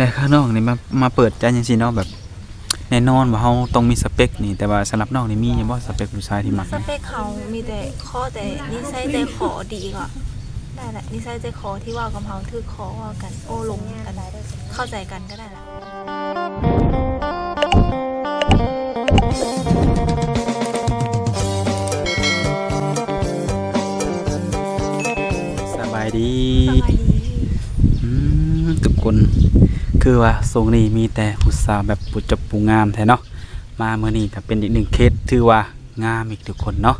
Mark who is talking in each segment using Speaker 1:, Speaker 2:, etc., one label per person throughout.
Speaker 1: แต่ข้างนอกนี่มามาเปิดใจจังซี่เนาะแบบแน่นอนว่าเฮาต้องมีสเปคนี่แต่ว่าสำหรับน้องนี่มีอยู่บ่สเปคผู้ชายที่มัก
Speaker 2: ส
Speaker 1: นี่
Speaker 2: เปคเขามีแต่ข้อแต่นิสัยใจคอดีก็ได้แหละนิสัยใจคอที่ว่ากับเขาถือคอว่ากันโอ้ลงกันได้เข้าใจกันก็ได้แหละ
Speaker 1: สบายดี
Speaker 2: สบายดี
Speaker 1: อืมทุกคน คือว่าทรงนี้มีแต่ผู้สาวแบบปุจจปูงามแท้เนาะมาเมื่อนี้ก็เป็นอีกหนึ่งเคสถือว่างามอีกทุกคนเนาะ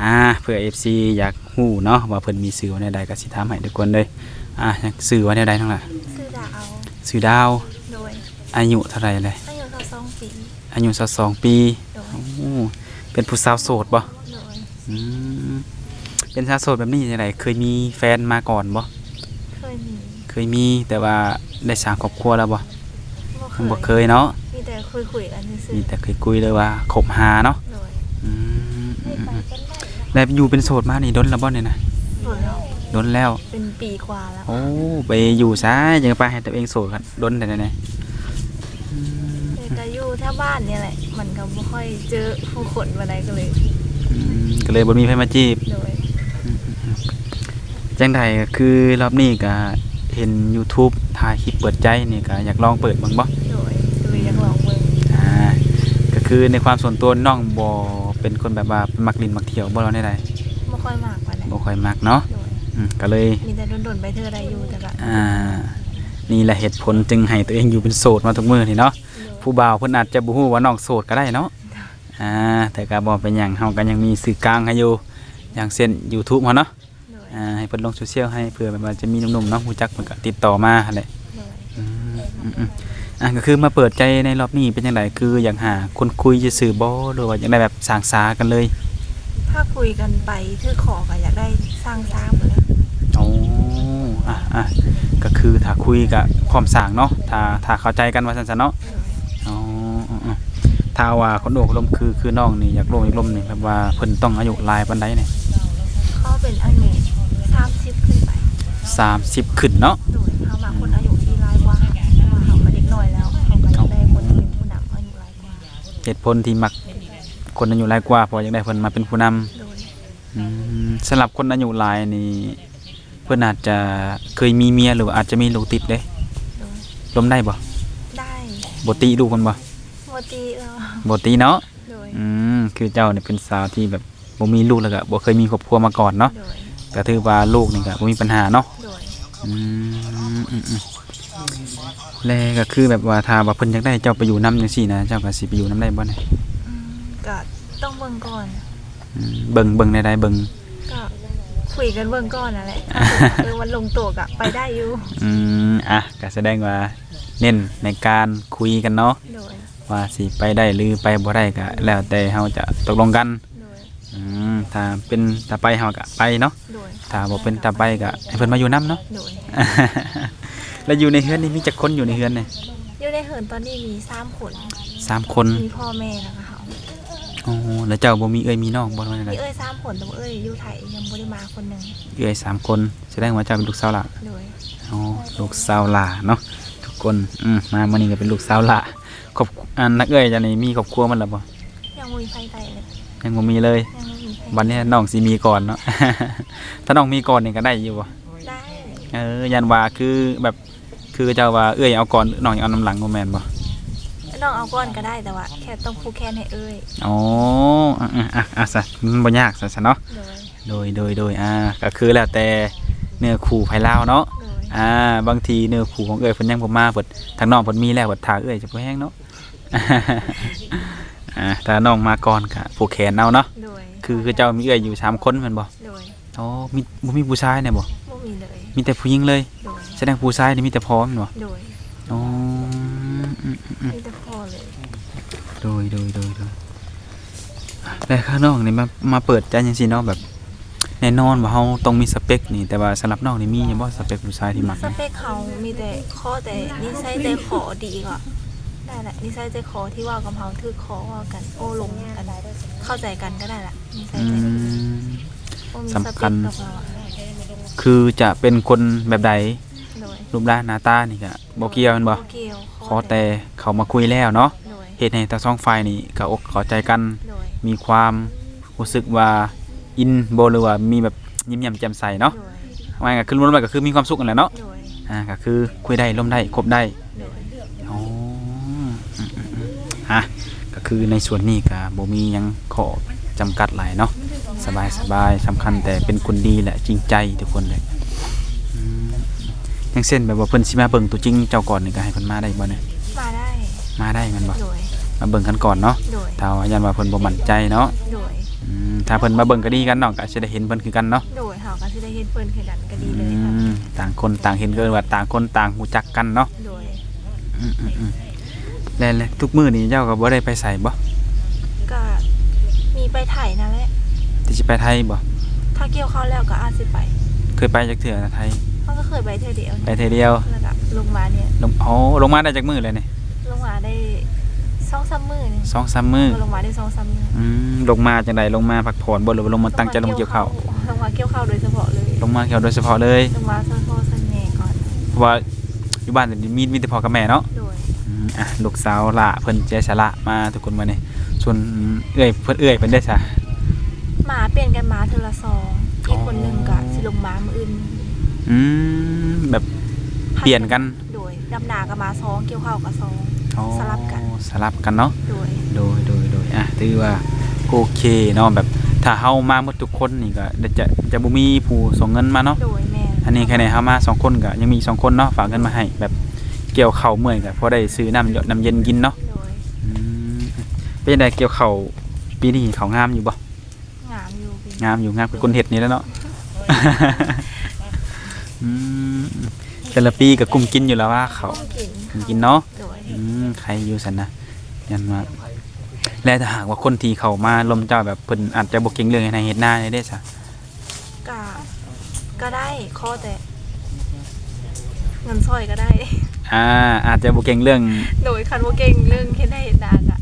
Speaker 1: อ่าเพื่อ FC อยากฮู้เนาะว่าเพิ่นมีสื่อว่าแนวใดก็สิถามให้ทุกคนเลยอ่าอยากสื่อว่าแนวใดทั้งหลาย
Speaker 2: ชื่อดาว
Speaker 1: สื่อดาว
Speaker 2: โดย
Speaker 1: อายุเท่าไหร่เลย
Speaker 2: อายุเขาสองปี
Speaker 1: อายุ22ปี
Speaker 2: โดย
Speaker 1: โอ้เป็นผู้สาวโสดบ่
Speaker 2: โดย
Speaker 1: อืมเป็นสาวโสดแบบนี้จังไดเคยมีแฟนมาก่อนบ่
Speaker 2: เคยมี
Speaker 1: เคยมีแต่ว่าได้สร้างครอบครัวแล้วบ่
Speaker 2: บ่เค
Speaker 1: บ่
Speaker 2: ย
Speaker 1: เคยเนาะ
Speaker 2: มีแต่คุยคุยๆกันซื่อ
Speaker 1: มีแต่เคยคุยเลยว่าคบหาเนาะ
Speaker 2: ๆโดย
Speaker 1: อืมอืมอืมแล้วอยู่เป็นโสดมานี่ดนแล้วบ่เนี่ยนะ
Speaker 2: โดยเรา
Speaker 1: ดนแล้ว
Speaker 2: เป็นปีกว่าแล้ว
Speaker 1: โอ้ไปอยู่ซะยังไปให้ตัวเองโสดกันดนแต่ไหนๆอืม
Speaker 2: แต่ก็อยู่แถวบ้านเนี่ยแหละ มันก็ไม่ค่อยเจอผู้คนวันใดก็เลย
Speaker 1: อืมก็เลยบ่มีใครมาจีบ
Speaker 2: โดย
Speaker 1: จังใดก็คือรอบนี้ก็เห็น YouTube ถ่ายคลิปเปิดใจนี่ก็อยากลองเปิดเบิ่งบ่
Speaker 2: โดยโดยอยากลองเบิ่ง
Speaker 1: อ่าก็คือในความส่วนตัวน้องบ่เป็นคนแบบว่ามักลินมักเที่ยวบ่เราได้ใด
Speaker 2: ไม่ค่อยมากกว่านั้น
Speaker 1: บ่ค่อยมักเนาะ
Speaker 2: โดย
Speaker 1: อืมก็เลย
Speaker 2: มีแต่โดนๆไปเธอได้อยู่แต่ก็
Speaker 1: อ่า นี่แหละเหตุผลจึงให้ตัวเองอยู่เป็นโสดมาทุกมื้อนี่เนาะ
Speaker 2: โดย
Speaker 1: ผู้บ่าวเพิ่นอาจจะบ่ฮู้ว่าน้องโสดก็ได้เนาะ อ่า แต่ก็บ่เป็นหยังเฮาก็ยังมีสื่อกลางให้อยู่ อย่างเช่น YouTube เฮาเนาะ
Speaker 2: โดย
Speaker 1: อ่าให้เพิ่นลงโซเชียลให้เผื่อแบบว่าจะมีหนุ่มๆเนาะรู้จักเพิ่นก็ติดต่อมาหั่นแหละ
Speaker 2: โดย
Speaker 1: อืมอืมอืมอะก็คือมาเปิดใจในรอบนี้เป็นจังไดคืออยากหาคนคุยซื่อๆบ่หรือว่าอยากได้แบบสร้างสากันเลย
Speaker 2: ถ้าคุยกันไปถือขอก็อยากได้สร้างซ้ำเลย
Speaker 1: อ๋ออะอะก็คือถ้าคุยกับพร้อมสร้างเนาะถ้าถ้าเข้าใจกันว่าซั่นๆเนาะ อ๋ออ๋ออ๋อถ้าว่าคนโอกลมคือคือน้องนี่อยากลมอยากลมนี่แบบว่าเพิ่นต้องอายุหลายปานใดนี่
Speaker 2: เขาเป็นอายุสามสิบขึ้นไป
Speaker 1: 30ขึ้นเนาะ
Speaker 2: โดยเขามาคนอายุที่ร้ายกว่าเขาเขามาเด็กน้อยแล้วเขาก็อยากได้คนที่เป็นผู้นำอายุร้ายกว่า
Speaker 1: เหตุผลที่มักคนอายุหลายกว่าเพราะอยากได้เพิ่นมาเป็นผู้นำ
Speaker 2: โดย
Speaker 1: อืมสำหรับคนอายุหลายนี่เพิ่นอาจจะเคยมีเมียหรือว่าอาจจะมีลูกติดเด้
Speaker 2: โดย
Speaker 1: ลมได้บ่
Speaker 2: ได้
Speaker 1: บ่ติลูกเพิ่นบ่
Speaker 2: ปกติแล้ว
Speaker 1: บ่ติเนาะ
Speaker 2: โดย
Speaker 1: อืมคือเจ้านี่เป็นสาวที่แบบบ่มีลูกแล้วก็บ่เคยมีครอบครัวมาก่อนเนาะ
Speaker 2: โดย
Speaker 1: ก็ถือว่าลูกนี่ก็บ่มีปัญหาเนาะ
Speaker 2: โดย
Speaker 1: อืมอืมอืมแล้วก็คือแบบว่าถ้าว่าเพิ่นอยากได้เจ้าไปอยู่นํจังซี่นะเจ้าก็สิไปอยู่นํได้บ่เนี่ย
Speaker 2: อืมก็ต้องเบิ่งก่อน
Speaker 1: อืมเบิ่งเบิ่งได้ได้เบิ่ง
Speaker 2: ก็คุยกันเบื้องก่อนนั่นแหละเออวันลงตัวกะไปได้อยู่
Speaker 1: อืมอะก็แสดงว่าเน้นในการคุยกันเนาะ
Speaker 2: โดย
Speaker 1: ว่าสิไปได้หรือไปบ่ได้ก็แล้วแต่เฮาจะตกลงกัน
Speaker 2: โดย
Speaker 1: อืมถ้าเป็นถ้าไปเฮาก็ไปเนาะ
Speaker 2: โดย
Speaker 1: ถ้าบ่เป็นถ้าไปก็ให้เพิ่นมาอยู่นํเนาะ
Speaker 2: โดย
Speaker 1: แล้วอยู่ในเฮือนนี่มีจักคนอยู่ในเฮือนนี่
Speaker 2: อยู่ในเหินตอนนี้มีสามคน
Speaker 1: สามคน
Speaker 2: มีพ่อแม่แล้วก็เขา
Speaker 1: โอ้แล้วเจ้าบ่มีเอ้ยมีน้องบ่ว่าจังได
Speaker 2: มีเอ้ยสามคนแต่ว่าเอ้ยอยู่ไทยยังบ่ได้มาคนหนึ่ง
Speaker 1: เอ้ยสามคนแสดงว่าเจ้าเป็นลูกสาวหล่ะ
Speaker 2: โดย
Speaker 1: อ๋อลูกสาวหล่าเนาะทุกคนอืมมามื้อนี้ก็เป็นลูกสาวหล่าครอบอันนักเอ้ยจังนี่มีครอบครัวมันแล้วบ่
Speaker 2: ยังบ่มีไฟไทยเลย
Speaker 1: ยังบ่มีเลย
Speaker 2: ยังบ่มีไฟ
Speaker 1: วันนี้น้องสิมีก่อนเนาะ ถ้าน้องมีก่อนนี่ก็ได้อยู่บ่
Speaker 2: ได้
Speaker 1: เออยันว่าคือแบบคือเจ้าว่าเอ้ยเอาก่อนน้องเอาน้ำหลังบ่แม่นบ่
Speaker 2: น้องเอาก้อนก็ได้แต่ว่าแค่ต้องผูกแขนให้เอ้ย
Speaker 1: อ๋ออะอะอะอะซะมันบ่ยากซะซะเนาะ
Speaker 2: โดย
Speaker 1: โดยโดยโดยอ่าก็คือแล้วแต่เนื้อคู่ไผลาวเนาะ
Speaker 2: โดย
Speaker 1: อ่าบางทีเนื้อคู่ของเอ้ยเพิ่นยังบ่มาเพิ่นทางน้องเพิ่นมีแล้วเพิ่นทาเอ้ยจะบ่แห้งเนาะ อ่าถ้าน้องมาก่อนก็ผูกแขนเอาเนาะ
Speaker 2: โดย
Speaker 1: คือคือเจ้ามีเอ้ยอยู่สามคนแม่นบ่
Speaker 2: โดย
Speaker 1: อ๋อมีบ่มีผู้ชายเนี่ยบ่
Speaker 2: บ่มีเลย
Speaker 1: มีแต่ผู้หญิงเลย
Speaker 2: โดย
Speaker 1: แสดงผู้ชายนี่มีแต่พร้อมเนาะ
Speaker 2: โดย
Speaker 1: อ๋ออืมอืมอืม
Speaker 2: มีแต่พ่อเลย
Speaker 1: โดยโดยโดยโดยแต่ข้างนอกนี่มามาเปิดใจจังซี่เนาะแบบ แน่นอนว่าเฮาต้องมีสเปคนี่แต่ว่าสำหรับน้องนี่มีอยู่บ่สเปคผู้ชายที่มัก
Speaker 2: ส
Speaker 1: นี่
Speaker 2: เปคเขามีแต่ข้อแต่นิสัยใจคอดีก็ได้ แหละนิสัยใจคอที่ว่ากับเขาถือคอว่ากัน โอ้ลงกันได้เข้าใจกันก็ได้แหละนิสัย
Speaker 1: อื
Speaker 2: ใจ
Speaker 1: ม
Speaker 2: บ่มี
Speaker 1: สำคัญ
Speaker 2: สเปกับเราอะ
Speaker 1: คือจะเป็นคนแบบใด
Speaker 2: โดยโดย
Speaker 1: รูปร่างหน้าตานี่ก็บ่เกี่ยวแม่นบ่
Speaker 2: เกี่ยว
Speaker 1: ขอแต่เขามาคุยแล้วเนาะ
Speaker 2: โดย
Speaker 1: เฮ็ดให้ทั้งสองฝ่ายนี่เข้าอกเข้าใจกัน
Speaker 2: โดย
Speaker 1: มีความรู้สึกว่าอินบ่หรือว่ามีแบบยิ้มแย้มแจ่มใสเนาะ
Speaker 2: โดย
Speaker 1: ว่าไงก็คือรวมๆไปก็คือมีความสุขกันแหละเนาะ
Speaker 2: โดย
Speaker 1: อ่าก็คือคุยได้ร่วมได้คบได้
Speaker 2: โดย
Speaker 1: อ๋ออืมอืมอืม ฮะก็คือในส่วนนี้ก็บ่มีหยังขอจำกัดหลายเนาะสบายสบายสำคัญแต่เป็นคนดีและจริงใจทุกคนเลยอืมอย่างเช่นแบบว่าเพิ่นสิมาเบิ่งตัวจริงเจ้าก่อนนี่ก็ให้เพิ่นมาได้บ่เนี่ย
Speaker 2: มาได้
Speaker 1: มาได้แมันบ่
Speaker 2: โดย
Speaker 1: มาเบิ่งกันก่อนเนาะ
Speaker 2: โดย
Speaker 1: ถ้าว่ายันว่าเพิ่นบ่มั่นใจเนาะ
Speaker 2: โดย
Speaker 1: อืมถ้าเพิ่นมาเบิ่งก็ดีกันเนาะก็สิได้เห็นเพิ่นคือกันเนาะ
Speaker 2: โดยเฮาก็สิได้เฮ็ดเพิ่นคือกันก็ดีเลย
Speaker 1: อื
Speaker 2: ค่ะ
Speaker 1: มต่างคนต่างเห็นก็ว่าต่างคนต่างรู้จักกันเนาะ
Speaker 2: โดย
Speaker 1: อืมอืมอืม แล้วแล้วทุกมื้อนี้เจ้าก็บ่ได้ไปไสบ่
Speaker 2: ก็มีไปไถนั่นแหละ
Speaker 1: ที่สิไปไทยบ่
Speaker 2: ถ้าเกี่ยวเข้าวแล้วก็อาจสิไป
Speaker 1: เคยไปจักเทื่อนะไทย
Speaker 2: เขาก็เคยไปเที่ยวเดียว
Speaker 1: ไปเทื่อเดียว
Speaker 2: แล้วก็ลงมาเนี่ย
Speaker 1: ลงอ๋อลงมาได้จักมื้อเลยนี่
Speaker 2: ลงมาได้สองสามมื้อนี่
Speaker 1: สองสามมื้อ
Speaker 2: ก็ลงมาได้สองสามมื้อ
Speaker 1: อืมลงมาจังไดลงมาพักผ่อนบ่หรือว่าลงมาตั้งใจลงเกี่ยวข้าว
Speaker 2: ลงมาเกี่ยวข้าวโดยเฉพาะเลย
Speaker 1: ลงมาเกี่ยวโดยเฉพาะเลย
Speaker 2: ลงมาโซโซเสน่ห์ก่อน
Speaker 1: เพราะว่าอยู่บ้านนี่มีมีแต่พ่อกับแม่เนาะ
Speaker 2: โดย
Speaker 1: อืมอะลูกสาวละเพิ่นใจสละมาทุกคนมานี่ส่วนเอื้อยเพิ่นเอื้อยเพิ่นได้ซะ
Speaker 2: หมาเปลี่ยนกันมาเทอละซองอีกคนหนึงก็สิลงมามื้ออื่น
Speaker 1: อืมแบบเปลี่ยนกัน
Speaker 2: โดยดำนาก็มาซองเกี่ยวข้าวก็ซอง
Speaker 1: อ๋อ
Speaker 2: สลับกัน
Speaker 1: สลับกันเนาะ
Speaker 2: โดย
Speaker 1: โดยโดยโดยอะถือว่าโอเคเนาะแบบถ้าเฮามาหมดทุกคนนี่ก็จะจะบ่มีผู้ส่งเงินมาเนาะ
Speaker 2: โดยแม่น
Speaker 1: อันนี้แค่ไหนเฮามาสองคนก็ยังมีสองคนเนาะฝากเงินมาให้แบบ เกี่ยวข้าวเมื่อยก็พอได้ซื้อน้ำหยดน้ำเย็นกินเนาะ
Speaker 2: โดย
Speaker 1: อืมเป็นจังไดเกี่ยวข้าวปีนี้ข้าวงามอยู่บ่
Speaker 2: งามอยู่เป็น
Speaker 1: งามอยู่งามคือคนเฮ็ดนี่แหล้วเนาะ อืมแต่ละปีก็กุมกินอยู่แล้วว่าเขาว
Speaker 2: กิน
Speaker 1: กุมกินเนาะ
Speaker 2: โดย
Speaker 1: อืมใครอยู่สันนะยันว่าและถ้าหากว่าคนที่เขามาลมเจ้าแบบเพิ่นอาจจะบ่เก่งเรื่องในเฮ็ดหน้าได้เด้ซะ
Speaker 2: ก็ก็ได้ข้อแต่เงินซอยก็ได้
Speaker 1: อ่าอาจจะบ่เก่งเรื่อง
Speaker 2: โดยคันว่าเก่งเรื่องเฮ็ดได้เฮ็ดนาก็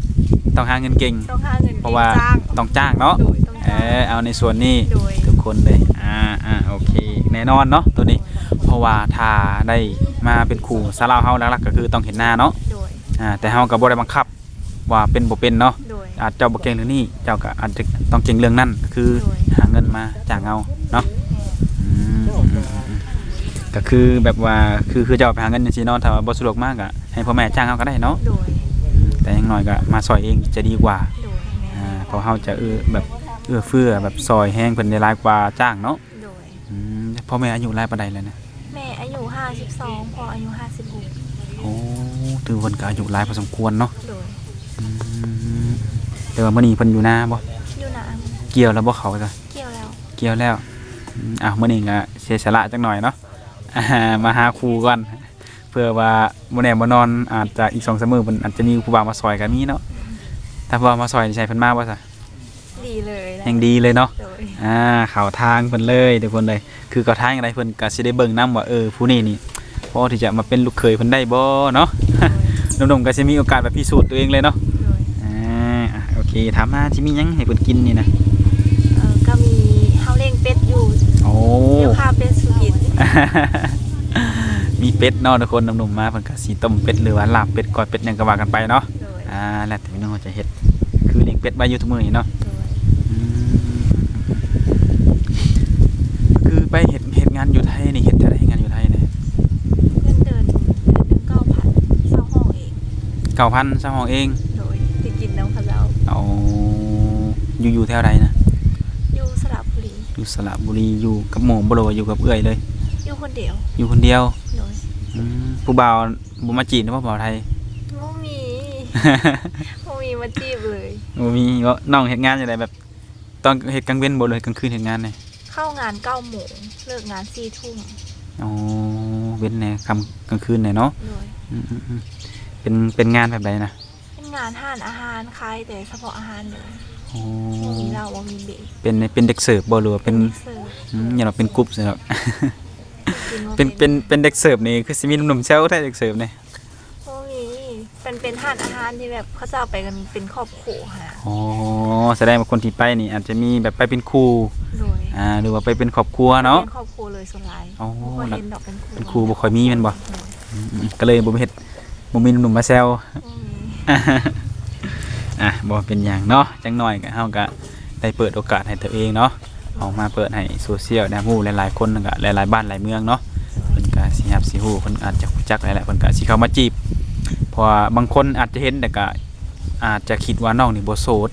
Speaker 1: ต้องหาเงินเก่ง
Speaker 2: ต้องหาเงิน
Speaker 1: เพราะว่า
Speaker 2: จ้าง
Speaker 1: ต้องจ้างเนาะ
Speaker 2: โดยต้อง
Speaker 1: เอ
Speaker 2: จ้าง
Speaker 1: อเอาในส่วนนี้
Speaker 2: โดย
Speaker 1: ทุกคนเลยอ่าอ่าโอเคแน่นอนเนาะตัวนี้ เพราะว่าถ้าได้มาเป็นครูสลาวเฮาหลักๆก็คือต้องเห็นหน้าเนาะ
Speaker 2: โดย
Speaker 1: อ่าแต่เฮาก็บ่ได้บังคับ ว่าเป็นบ่เป็นเนาะ
Speaker 2: โดย
Speaker 1: อาจเจ้าบ่เก่งเรื่องนี้เจ้าก็อาจจะต้องเก่งเรื่องนั้นคือ
Speaker 2: โดย
Speaker 1: หาเงินมาจ้างเอาเนาะอืมอืมอืมอืม ก็คือแบบว่าคือคือจะเอาไปหาเงินจังซี่เนาะถ้าว่าบ่สะดวกมากอะให้พ่อแม่จ้างเอาก็ได้เนาะ
Speaker 2: โดย
Speaker 1: อืมแต่อยังน้อยก็มาซอยเองจะดีกว่า
Speaker 2: โดยแม่
Speaker 1: อ่าเพราะเฮาจะเอื้อแบบเอื้อเฟื้อแบบซอยแห้งเพิ่นได้หลายกว่าจ้างเนาะ
Speaker 2: โดย
Speaker 1: อืมพ่อแม่อายุหลายปานใดแล้วนะ
Speaker 2: แม่อายุ 52พ่ออายุ 56
Speaker 1: โอ้ถือเพิ่นก็อายุหลายพอสมควรเนาะ
Speaker 2: โดย
Speaker 1: อืมแต่ว่ามื้อนี้เพิ่นอยู่นาบ่
Speaker 2: อยู่นะ
Speaker 1: เกี่ยวแล้วบ่เขาจ้ะ
Speaker 2: เกี่ยวแล้ว
Speaker 1: เกี่ยวแล้วอืมอะมื้อนี้ก็เสียสละจักหน่อยเนาะอ่า มาหาครูก่อนเพื่อว่าบ่แน่บ่นอนอาจจะอีก2-3มื้อมันอาจจะมีครูบามาซอยก็มีเนาะถ้าบ่มาซอยนี่ใช่เพิ่นมาบ่ซะ
Speaker 2: ดีเลยนะ
Speaker 1: ยังดีเลยเนาะ
Speaker 2: โดย
Speaker 1: อ่าเข้าทางเพิ่นเลยทุกคนเลย คือเข้าทางอะไรเพิ่นก็สิได้เบิ่งนํว่าเออผู้นี้นี่พอที่จะมาเป็นลูกเขยเพิ่นได้บ่เนาะหนุ่มๆก็สิมีโอกาสแบบพิสูจน์ตัวเองเลยเนาะ
Speaker 2: โดย
Speaker 1: อ่าอะโอเคถามมาสิมีหยังให้เพิ่นกินนี่นะ
Speaker 2: เออก็มีเฮาเลี้ยงเป็ดอยู่
Speaker 1: โอ้
Speaker 2: เดี๋ยวพาเป็ดสุกิน
Speaker 1: มีเป็ดเนาะทุกคนหนุ่มๆมาเพิ่นก็สิต้มเป็ดหรือว่าลาบเป็ดก้อยเป็ดหยังก็ว่ากันไปเนาะ
Speaker 2: โดย
Speaker 1: อ่าแล้วแต่พี่น้องจะเฮ็ดคือเลี้ยงเป็ดไว้อยู่ทุกมื้อนี่เนาะ
Speaker 2: โดย
Speaker 1: อืมคือไปเฮ็ดเฮ็ดงานอยู่ไทยนี่เฮ็ดจะได้งานอยู่ไทยเนี่ย
Speaker 2: เงินเดือนเดือนหนึ่งเก้าพันเศร้าห้องเอง
Speaker 1: 9,000ซะห้องเอง
Speaker 2: โดยไปกินน้ำเขาเจ้า
Speaker 1: เอาอยู่อยู่แถวใดนะ
Speaker 2: อยู่สระบุรี
Speaker 1: อยู่สระบุรีอยู่กับหมู่บ่รู้ว่าอยู่กับเอื้อยเลย
Speaker 2: อยู่ คนเดียว
Speaker 1: อยู่คนเดียว
Speaker 2: โดย
Speaker 1: อืมผู้บ่าวบ่มาจีบนะบ่บ่าวไทย
Speaker 2: โมมีโมมีมาจีบเลย
Speaker 1: บ่มีก็น้องเฮ็ดงานจังไดแบบ ตอนเฮ็ดกลางเว้นบ่เลยกลางคืนเฮ็ดงานเนี่ย
Speaker 2: เข้างานเก้าโมงเลิกงานสี่ทุ่ม
Speaker 1: อ๋อเว้นแหน่ค่ำกลางคืนเนี่ยเนาะ
Speaker 2: โดย
Speaker 1: อืมๆๆเป็นเป็นงานแบบใดนะ
Speaker 2: เป็นงานห้านอาหารขายแต่เฉพาะอาหารเลย
Speaker 1: อ๋อ
Speaker 2: โมมีเหล้าโมมีเบรก
Speaker 1: เป็นเป็นเด็กเสิร์ฟบ่หรือว่าเป็น
Speaker 2: เสิร์ฟ
Speaker 1: อืมอย่าเราเป็นกรุ๊ปสิครับ
Speaker 2: กินบ่
Speaker 1: เป็นเป็นเป็นเด็กเสิร์ฟนี่คือสิมีหนุ่มๆเซลแท้เด็กเสิร์ฟนี่
Speaker 2: โมมีเป็นเป็นห้านอาหารที่แบบเขาจะเอาไปกันเป็นครอบครัวฮะ
Speaker 1: อ๋อแสดงว่าคนที่ไปนี่อาจจะมีแบบไปเป็นครู
Speaker 2: โดย
Speaker 1: อ่าหรือว่าไปเป็นครอบครัวเนาะ
Speaker 2: เป็นครอบครัวเลยส่วนหลาย
Speaker 1: อ๋อ
Speaker 2: บ่ค่อยเห็นดอกเป็นครู
Speaker 1: เป็นครูบ่ค่อยมีแม่นบ่
Speaker 2: โดย
Speaker 1: อืมๆก็เลยบ่มีเฮ็ดบ่มีหนุ่มมาแซว
Speaker 2: บ่มี
Speaker 1: อะบ่เป็นหยังเนาะจังหน่อยก็เฮาก็ได้เปิดโอกาสให้ตัวเองเนาะ ออกมาเปิดให้โซเชียลได้ฮู้หลายๆคนก็หลายๆบ้านหลายเมืองเนาะเพิ่นก็สิรับสิฮู้เพิ่นอาจจะรู้จักหลายๆเพิ่นก็สิเข้ามาจีบเพราะว่าบางคนอาจจะเห็นแต่ก็อาจจะคิดว่าน้องนี่บ่โสด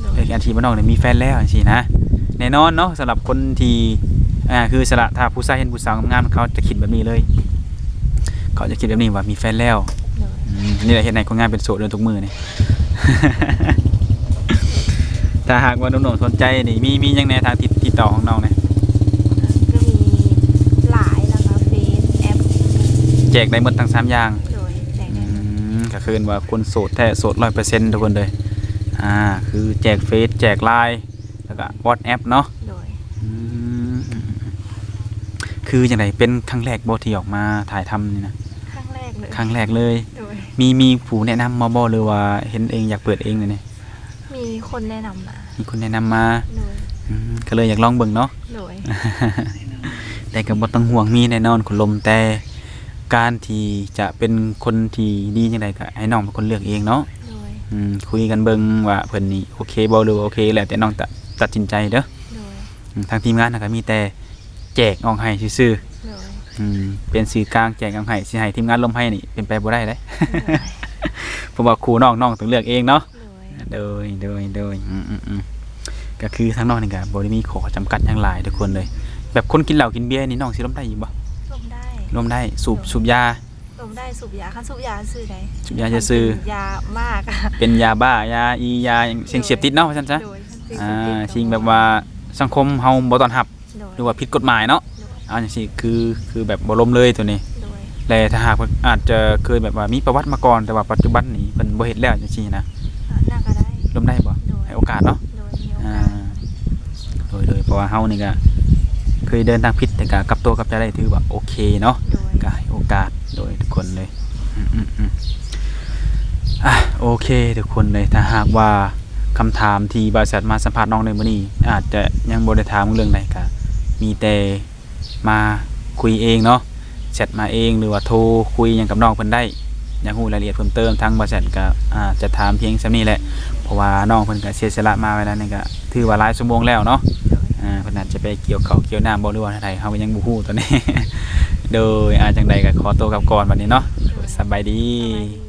Speaker 2: โด
Speaker 1: เอ้
Speaker 2: ย
Speaker 1: ยอันที่ว่าน้องนี่มีแฟนแล้วจังซี่นะแน่นอนเนาะสำหรับคนที่อ่าคือสละถ้าผู้ชายเห็นผู้สาวงามๆเขาจะคิดแบบนี้เลย เขาจะคิดแบบนี้ว่ามีแฟนแล้ว
Speaker 2: โดย
Speaker 1: อืมนี่แหละเห็นในคนงานเป็นโสดเลยทุกมือนี่ ถ้าหากว่าหนุ่มๆสนใจนี่มีมีหยังในทางติด ติดต่อของน้องเนี่ย
Speaker 2: ก็มีหลายนะคะเฟซแอป
Speaker 1: แจกได้หมดทั้งสามอย่าง
Speaker 2: โดยแจก
Speaker 1: อื
Speaker 2: ได้หมด
Speaker 1: มก็คือว่าคนโสดแท้โสดร้อยเปอร์เซ็นต์ทุกคนเลยอ่าคือแจกเฟซแจกไลน์แล้วก็วอทแอปเนาะ
Speaker 2: โดย
Speaker 1: อืมคืออย่างไรเป็นครั้งแรกบที่ออกมาถ่ายทำนี่นะ
Speaker 2: ครั้งแรกเลย
Speaker 1: ครั้งแรกเลย
Speaker 2: โดย
Speaker 1: มีมีผู้แนะนำมาบอหรือว่าเห็นเองอยากเปิดเองเลยเนี่ย
Speaker 2: มีคนแนะนำมา
Speaker 1: มีคนแนะนำมา
Speaker 2: โดย
Speaker 1: อืมก็เลยอยากลองเบิ่งเนาะ
Speaker 2: โดย
Speaker 1: แต่ก็บ่ต้องห่วงมีแน่นอนคุณลมแต่การที่จะเป็นคนที่ดีจังไดก็ให้น้องเป็นคนเลือกเองเนาะ
Speaker 2: โดย
Speaker 1: อืมคุยกันเบิ่งว่าเพิ่นนี่โอเคบ่หรือว่าโอเคแล้วแต่น้องตัดตัดสินใจเด้อ
Speaker 2: โดย
Speaker 1: อืมทางทีมงานน่ะก็มีแต่แจกออกให้ซื่อ
Speaker 2: โดย
Speaker 1: ๆอืมเป็นสื่อกลางแจกออกให้สิให้ทีมงานลมให้นี่เป็นไปบ่ได้เด้เพราะว่าครูน้องน้องต้องเลือกเองเนาะ
Speaker 2: โดย
Speaker 1: โดย โดย โดยอืมอืมอืม ก็คือทางน้องนี่ก็บ่ได้มีขอจำกัดหยังหลายทุกคนเลย แบบคนกินเหล้ากินเบียร์นี่น้องสิร่วมได้อยู่บ่
Speaker 2: ลมได้
Speaker 1: ร่วมได้สูบสูบยา
Speaker 2: ลมได้สูบยาคันสูบยาซื้อได้
Speaker 1: สูบยาจะซื้อ
Speaker 2: คันเป็นยามากอะ
Speaker 1: เป็นยาบ้ายาอียาอย่างสิ่งเสพติดเนาะว่าซั่นซะ
Speaker 2: โดยคันซื้อ
Speaker 1: อ่า
Speaker 2: เสพติด
Speaker 1: สิ่งแบบว่าสังคมเฮาบ่ต้อนรับ
Speaker 2: โดย
Speaker 1: หรือว่าผิดกฎหมายเนาะ
Speaker 2: โดย
Speaker 1: เอาจังซี่คือคือแบบบ่ล้มเลยตัวนี้
Speaker 2: โดย
Speaker 1: และถ้าหากว่าอาจจะเคยแบบว่ามีประวัติมาก่อนแต่ว่าปัจจุบันนี้เพิ่นบ่เฮ็ดแล้วจังซี่นะ
Speaker 2: อ่าน่าก็ได้
Speaker 1: ล้มได้บ่
Speaker 2: โดย
Speaker 1: ให้โอกาสเนาะ
Speaker 2: โดยมีโอ
Speaker 1: อ่ากา
Speaker 2: ส
Speaker 1: โด ยโดยเพราะว่าเฮานี่ก็เคยเดินทางผิดแต่ก็กลับตัวกลับใจได้ถือว่าโอเคเนาะ
Speaker 2: โดย
Speaker 1: ก็ให้โอกาสโดยทุกคนเลยอืมอืมอืมอะโอเคทุกคนเลยถ้าหากว่าคำถามที่บริษัทมาสัมภาษณ์น้องในมื้อนี้ อาจจะยังบ่ได้ถามเรื่องใดก็มีแต่มาคุยเองเนาะแชทมาเองหรือว่าโทรคุยหยังกับน้องเพิ่นได้ อยากรู้รายละเอียดเพิ่มเติมทางบริษัทก็อาจจะถามเพียงส่ำนี้แหละเพราะว่าน้องเพิ่นก็เสียสละมาไว้แล้วนี่ก็ถือว่าหลายชั่วโมงแล้วเนาะอ่าเพิ่นอาจจะไปเกี่ยวเขาวเกี่ยวน้ำบ่หรือว่าไรเฮาก็ยังบ่ฮู้ตอนนี้ โดยอาจังใดก็ขอตัวกลับก่อนบัดนี้เนาะสบายดี
Speaker 2: สบายดี